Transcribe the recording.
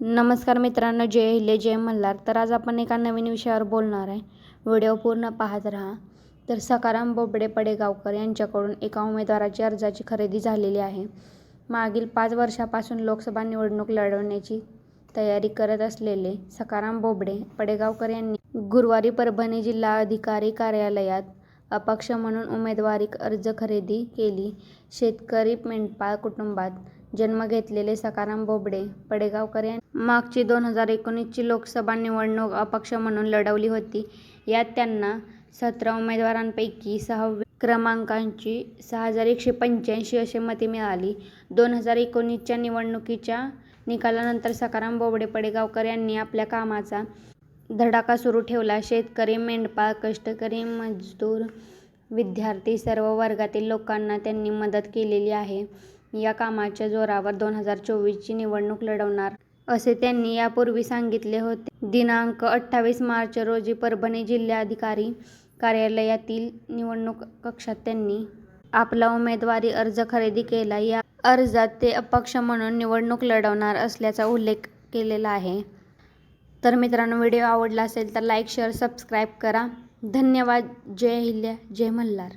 नमस्कार मित्रांनो जय हिले जय मल्हार. तर आज आपण एका नवीन विषयावर बोलणार आहे. व्हिडिओ पूर्ण पाहत राहा. तर सकाराम बोबडे पडेगावकर यांच्याकडून एका उमेदवाराची अर्जाची खरेदी झालेली आहे. मागील पाच वर्षापासून लोकसभा निवडणूक लढवण्याची तयारी करत असलेले सकाराम बोबडे पडेगावकर यांनी गुरुवारी परभणी जिल्हा अधिकारी कार्यालयात अपक्ष म्हणून उमेदवारी अर्ज खरेदी केली. शेतकरी मेंढपाळ कुटुंबात जन्म घेतलेले सकाराम बोबडे पडेगावकर यांनी मागची दोन हजार एकोणीसची लोकसभा निवडणूक अपक्ष म्हणून लढवली होती. यात त्यांना सतरा उमेदवारांपैकी सहाव्या क्रमांकांची सहा हजार एकशे पंच्याऐंशी अशी मते मिळाली. दोन हजार एकोणीसच्या निवडणुकीच्या निकालानंतर सकाराम बोबडे पडेगावकर यांनी आपल्या कामाचा धडाका सुरू ठेवला. शेतकरी मेंढपाळ कष्टकरी मजदूर विद्यार्थी सर्व वर्गातील लोकांना त्यांनी मदत केलेली आहे. या कामाच्या जोरावर दोन हजार चोवीसची निवडणूक लढवणार असे त्यांनी यापूर्वी सांगितले होते. दिनांक अठ्ठावीस मार्च रोजी परभणी जिल्हाधिकारी कार्यालयातील निवडणूक कक्षात त्यांनी आपला उमेदवारी अर्ज खरेदी केला. या अर्जात ते अपक्ष म्हणून निवडणूक लढवणार असल्याचा उल्लेख केलेला आहे. तर मित्रांनो व्हिडिओ आवडला असेल तर लाईक शेअर सबस्क्राईब करा. धन्यवाद. जय हिल्या जय मल्हार.